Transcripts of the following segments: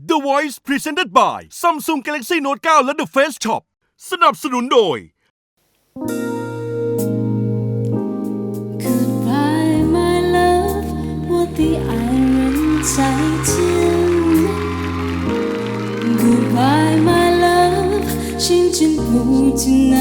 The Voice Presented by Samsung Galaxy Note 9 และ The Face Shop สนับสนุนโดย Goodbye, my love，我的爱人再见。Goodbye, my love，心情不知哪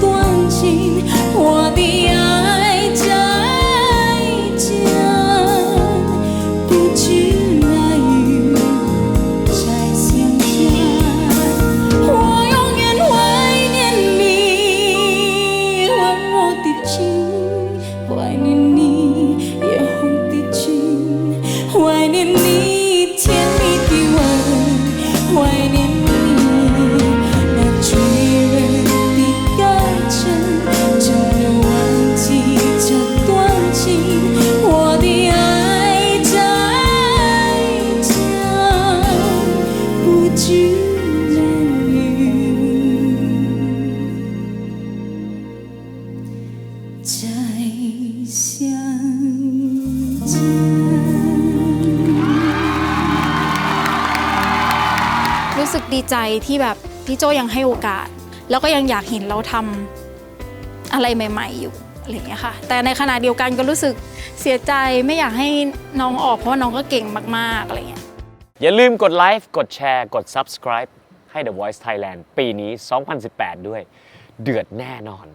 tua รู้สึกดีใจที่แบบพี่โจยังให้โอกาส แล้วก็ยังอยากเห็นเราทำอะไรใหม่ ๆ อยู่อะไรเงี้ยค่ะ แต่ในขณะเดียวกันก็รู้สึกเสียใจไม่อยากให้น้องออกเพราะว่าน้องก็เก่งมากๆอะไรเงี้ย อย่าลืมกดไลค์ กดแชร์ กด subscribe ให้ The Voice Thailand ปีนี้ 2018 ด้วย เดือดแน่นอน